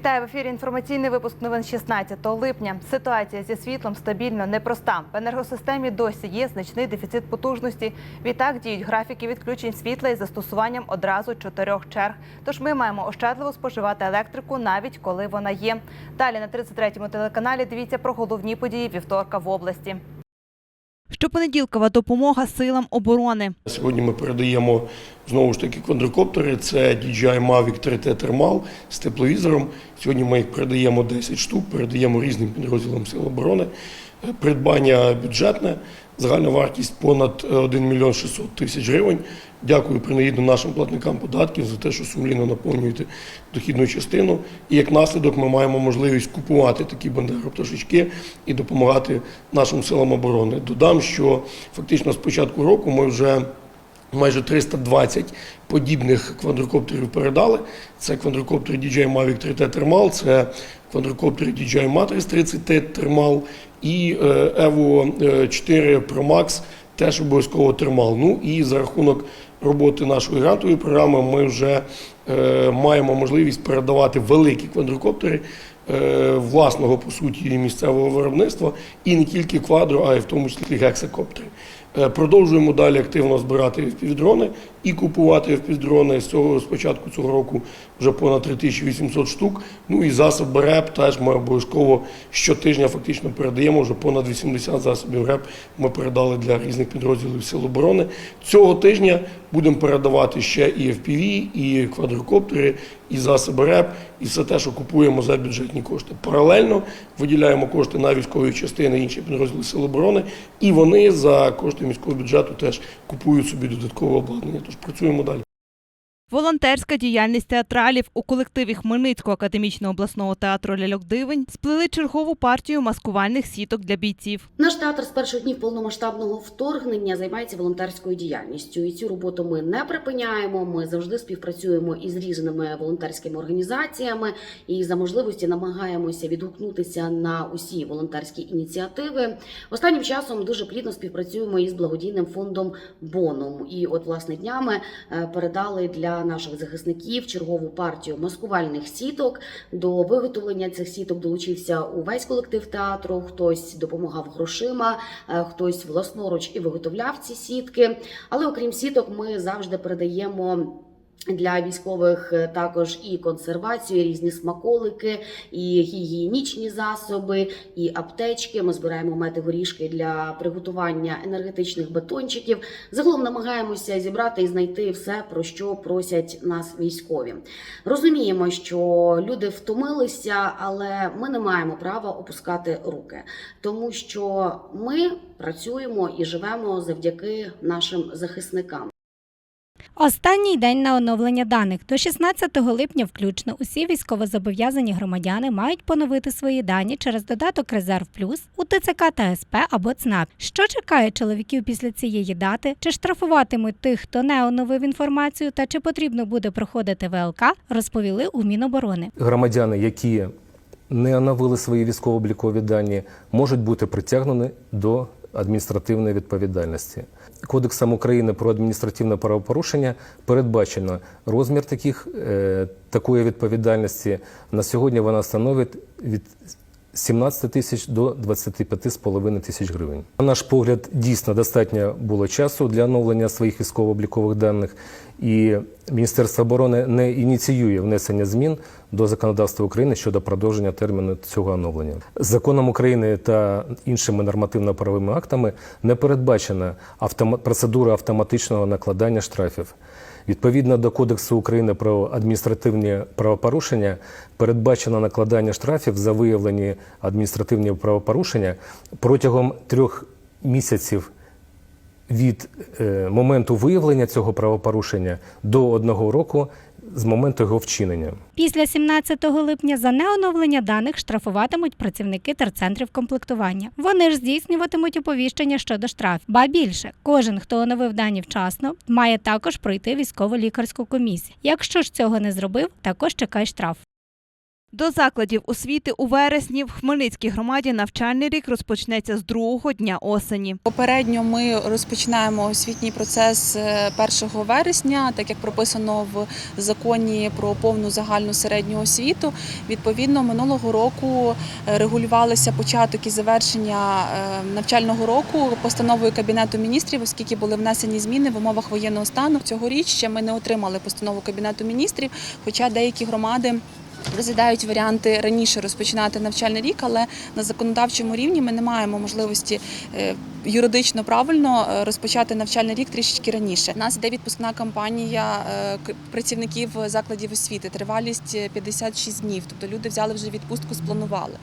Вітаю в ефірі. Інформаційний випуск новин 16 липня. Ситуація зі світлом стабільно непроста. В енергосистемі досі є значний дефіцит потужності. Відтак діють графіки відключень світла із застосуванням одразу чотирьох черг. Тож ми маємо ощадливо споживати електрику, навіть коли вона є. Далі на 33-му телеканалі дивіться про головні події вівторка в області. Щопонеділкова допомога силам оборони. Сьогодні ми передаємо знову ж таки квадрокоптери. Це DJI Mavic 3T Thermal з тепловізором. Сьогодні ми їх передаємо 10 штук, передаємо різним підрозділам Сил оборони. Е, Придбання бюджетне, загальна вартість понад 1 мільйон 600 тисяч гривень. Дякую принагідно нашим платникам податків за те, що сумлінно наповнюєте дохідну частину. І як наслідок ми маємо можливість купувати такі бандеропташечки і допомагати нашим силам оборони. Додам, що фактично з початку року ми вже майже 320 подібних квадрокоптерів передали. Це квадрокоптер DJI Mavic 3T Thermal, це квадрокоптер DJI Matrix 30T Thermal і е, Evo 4 Pro Max теж обов'язково термал. Ну і за рахунок роботи нашої грантової програми ми вже е, маємо можливість передавати великі квадрокоптери е, власного по суті місцевого виробництва і не тільки квадро, а й в тому числі гексакоптери. Е, Продовжуємо далі активно збирати впівдрони і купувати впівдрони. З цього з початку цього року вже понад 3800 штук. Ну і засоби РЕП теж ми обов'язково щотижня фактично передаємо. Вже понад 80 засобів РЕП ми передали для різних підрозділів Сил оборони. Цього тижня будемо передавати ще і FPV, і квадрокоптери, і засоби РЕП, і все те, що купуємо за бюджетні кошти. Паралельно виділяємо кошти на військові частини інші підрозділи Сил оборони, і вони за кошти міського бюджету теж купують собі додаткове обладнання. Тож працюємо далі. Волонтерська діяльність театралів у колективі Хмельницького академічного обласного театру Ляльок Дивень сплели чергову партію маскувальних сіток для бійців. Наш театр з перших днів повномасштабного вторгнення займається волонтерською діяльністю, і цю роботу ми не припиняємо. Ми завжди співпрацюємо із різними волонтерськими організаціями і за можливості намагаємося відгукнутися на усі волонтерські ініціативи. Останнім часом дуже плідно співпрацюємо із благодійним фондом Боном. І от власне днями е, передали для наших захисників чергову партію маскувальних сіток. До виготовлення цих сіток долучився увесь колектив театру. Хтось допомагав грошима, е, хтось власноруч і виготовляв ці сітки. Але окрім сіток, ми завжди передаємо. Для військових е, також і консервацію, і різні смаколики, і гігієнічні засоби, і аптечки. Ми збираємо мети горішки для приготування енергетичних батончиків. Загалом намагаємося зібрати і знайти все, про що просять нас військові. Розуміємо, що люди втомилися, але ми не маємо права опускати руки, тому що ми працюємо і живемо завдяки нашим захисникам. Останній день на оновлення даних до 16 липня включно усі військовозобов'язані громадяни мають поновити свої дані через додаток Резерв Плюс у ТЦК та СП або ЦНАП. Що чекає чоловіків після цієї дати? Чи штрафуватимуть тих, хто не оновив інформацію, та чи потрібно буде проходити ВЛК, розповіли у Міноборони. громадяни, які не оновили свої військово-облікові дані, можуть бути притягнені до адміністративної відповідальності. Кодексом України про адміністративне правопорушення передбачено розмір таких, е, такої відповідальності. На сьогодні вона становить від 17 тисяч до 25,5 тисяч гривень. На наш погляд, дійсно достатньо було часу для оновлення своїх військово-облікових даних, і Міністерство оборони не ініціює внесення змін до законодавства України щодо продовження терміну цього оновлення. Законом України та іншими нормативно-правовими актами не передбачена автома- процедура автоматичного накладання штрафів. Відповідно до Кодексу України про адміністративні правопорушення передбачено накладання штрафів за виявлені адміністративні правопорушення протягом трьох місяців від е, моменту виявлення цього правопорушення до одного року з моменту його вчинення. Після 17 липня за неоновлення даних штрафуватимуть працівники терцентрів комплектування. Вони ж здійснюватимуть оповіщення щодо штрафів. Ба більше, кожен, хто оновив дані вчасно, має також пройти військово-лікарську комісію. Якщо ж цього не зробив, також чекає штраф. До закладів освіти у вересні в Хмельницькій громаді навчальний рік розпочнеться з другого дня осені. Попередньо ми розпочинаємо освітній процес е, 1 вересня, так як прописано в законі про повну загальну середню освіту. Відповідно, минулого року е, регулювалися початок і завершення е, навчального року постановою Кабінету міністрів, оскільки були внесені зміни в умовах воєнного стану. Цьогоріч ще ми не отримали постанову Кабінету міністрів, хоча деякі громади. Розглядають варіанти раніше розпочинати навчальний рік, але на законодавчому рівні ми не маємо можливості е, юридично правильно е, розпочати навчальний рік трішечки раніше. У нас йде відпускна кампанія е, працівників закладів освіти. Тривалість е, 56 днів. Тобто люди взяли вже відпустку, спланували.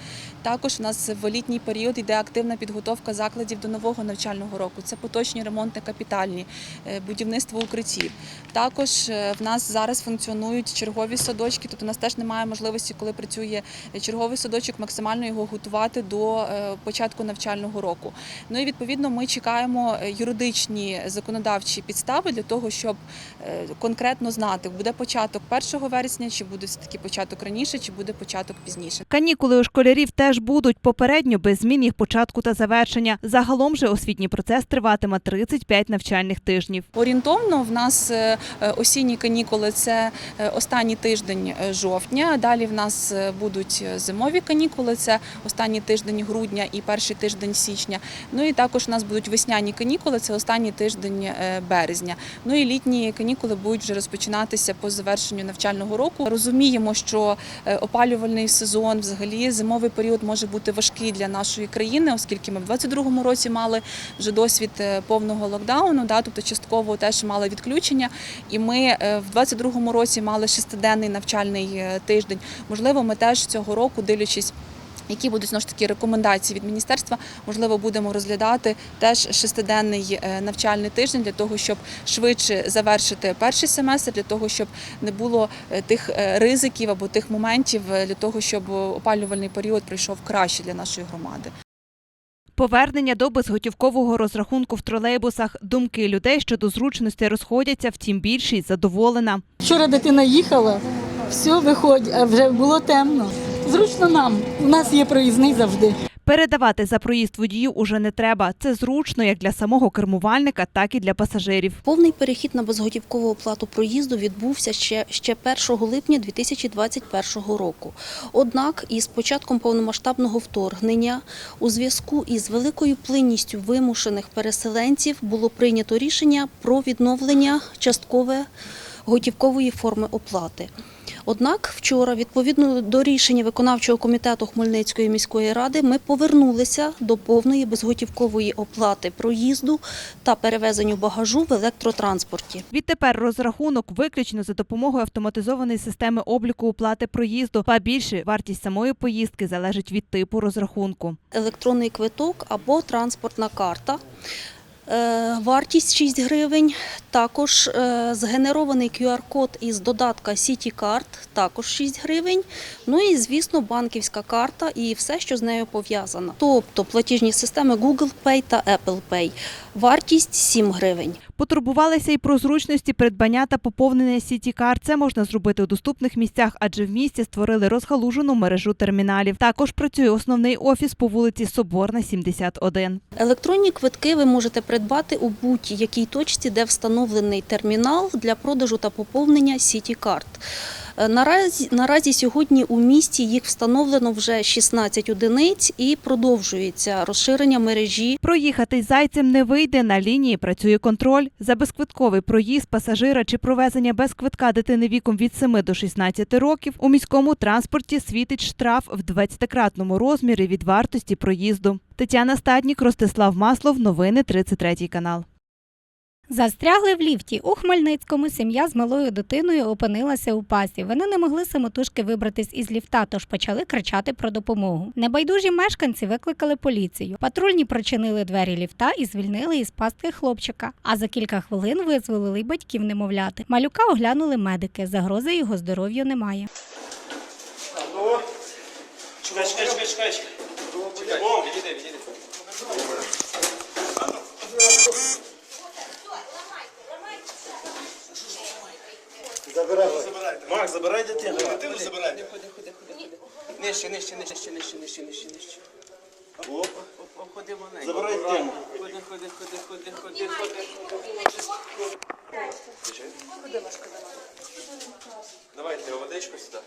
Також у нас в літній період йде активна підготовка закладів до нового навчального року. Це поточні ремонти капітальні, будівництво укриттів. Також в нас зараз функціонують чергові садочки. Тобто у нас теж немає можливості, коли працює черговий садочок, максимально його готувати до е, початку навчального року. Ну і відповідно ми чекаємо е, юридичні законодавчі підстави для того, щоб е, конкретно знати, буде початок 1 вересня, чи буде все таки початок раніше, чи буде початок пізніше. Канікули у школярів теж будуть попередньо без змін їх початку та завершення. Загалом же освітній процес триватиме 35 навчальних тижнів. Орієнтовно в нас осінні канікули це останній тиждень е, Далі в нас е, будуть зимові канікули, це останній тиждень грудня і перший тиждень січня. Ну і також у нас будуть весняні канікули, це останній тиждень е, березня. Ну і літні канікули будуть вже розпочинатися по завершенню навчального року. Розуміємо, що е, опалювальний сезон, взагалі зимовий період може бути важкий для нашої країни, оскільки ми в 2022 році мали вже досвід е, повного локдауну, да, тобто частково теж мали відключення. І ми е, в 2022 році мали шестиденний навчальний е, тиждень. Можливо, ми теж цього року, дивлячись. Які будуть знову ж таки рекомендації від міністерства, можливо, будемо розглядати теж шестиденний е, навчальний тиждень для того, щоб швидше завершити перший семестр, для того, щоб не було е, тих е, ризиків або тих моментів для того, щоб опалювальний період пройшов краще для нашої громади. Повернення до безготівкового розрахунку в тролейбусах. Думки людей щодо зручності розходяться, втім більшість задоволена. Вчора дитина їхала, все виходить, а вже було темно. Зручно нам. У нас є проїзний завжди. Передавати за проїзд водію уже не треба. Це зручно як для самого кермувальника, так і для пасажирів. Повний перехід на безготівкову оплату проїзду відбувся ще, ще 1 липня 2021 року. Однак із початком повномасштабного вторгнення у зв'язку із великою плинністю вимушених переселенців було прийнято рішення про відновлення часткове готівкової форми оплати. Однак вчора, відповідно до рішення виконавчого комітету Хмельницької міської ради, ми повернулися до повної безготівкової оплати проїзду та перевезенню багажу в електротранспорті. Відтепер розрахунок виключно за допомогою автоматизованої системи обліку оплати проїзду, а більше вартість самої поїздки залежить від типу розрахунку. Електронний квиток або транспортна карта. Е, Вартість 6 гривень. Також е, згенерований QR-код із додатка CityCard, також 6 гривень. Ну і, звісно, банківська карта і все, що з нею пов'язано. Тобто платіжні системи Google Pay та Apple Pay. Вартість 7 гривень. Потурбувалися і про зручності придбання та поповнення сіті карт. Це можна зробити у доступних місцях, адже в місті створили розгалужену мережу терміналів. Також працює основний офіс по вулиці Соборна, 71. Електронні квитки ви можете придбати у будь-якій точці, де встановлений термінал для продажу та поповнення сіті карт. Наразі, наразі сьогодні у місті їх встановлено вже 16 одиниць і продовжується розширення мережі Проїхати зайцем не вийде. На лінії працює контроль. За безквитковий проїзд пасажира чи провезення без квитка дитини віком від 7 до 16 років у міському транспорті світить штраф в 20-кратному розмірі від вартості проїзду. Тетяна Стаднік, Ростислав Маслов. Новини 33 канал. Застрягли в ліфті. У Хмельницькому сім'я з малою дитиною опинилася у пасі. Вони не могли самотужки вибратись із ліфта, тож почали кричати про допомогу. Небайдужі мешканці викликали поліцію. Патрульні прочинили двері ліфта і звільнили із пастки хлопчика. А за кілька хвилин визволили й батьків немовляти. Малюка оглянули медики. Загрози його здоров'ю немає. Чекай, чекай, чекай, чекай, чекай. О, відійди, відійди. Макс, забирай дитину. Дитину забирай. Ходи, ходи, ходи. Нижче, нижче, нижче, нижче, нижче, нижче, нижче. Опа. Ходи маленько. Забирай дитину. Ходи, ходи, ходи, ходи, ходи, ходи. Давайте водичку сюди.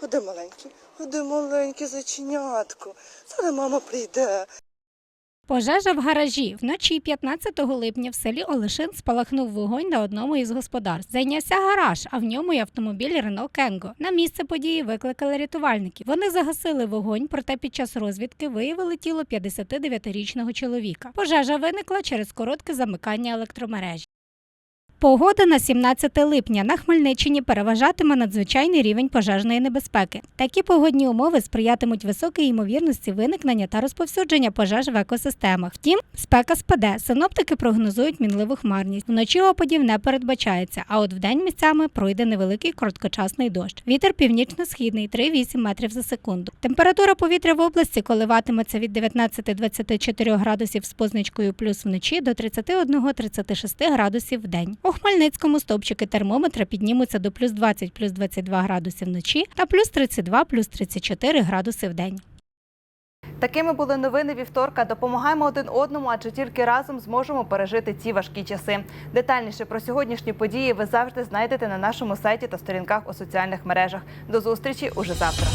Ходи маленький, ходи маленький зайченятко. Зараз мама прийде. Пожежа в гаражі. Вночі 15 липня в селі Олешин спалахнув вогонь на одному із господарств. Зайнявся гараж, а в ньому й автомобіль Рено Кенго. На місце події викликали рятувальників. Вони загасили вогонь, проте під час розвідки виявили тіло 59-річного чоловіка. Пожежа виникла через коротке замикання електромережі. Погода на 17 липня на Хмельниччині переважатиме надзвичайний рівень пожежної небезпеки. Такі погодні умови сприятимуть високій ймовірності виникнення та розповсюдження пожеж в екосистемах. Втім, спека спаде. Синоптики прогнозують мінливу хмарність. Вночі опадів не передбачається, а от вдень місцями пройде невеликий короткочасний дощ. Вітер північно-східний 3,8 метрів за секунду. Температура повітря в області коливатиметься від 19-24 градусів з позначкою плюс вночі до 31-36 градусів в день. У Хмельницькому стовпчики термометра піднімуться до плюс 20, плюс 22 градуси вночі та плюс 32, плюс 34 градуси в день. Такими були новини вівторка. Допомагаємо один одному, адже тільки разом зможемо пережити ці важкі часи. Детальніше про сьогоднішні події ви завжди знайдете на нашому сайті та сторінках у соціальних мережах. До зустрічі уже завтра.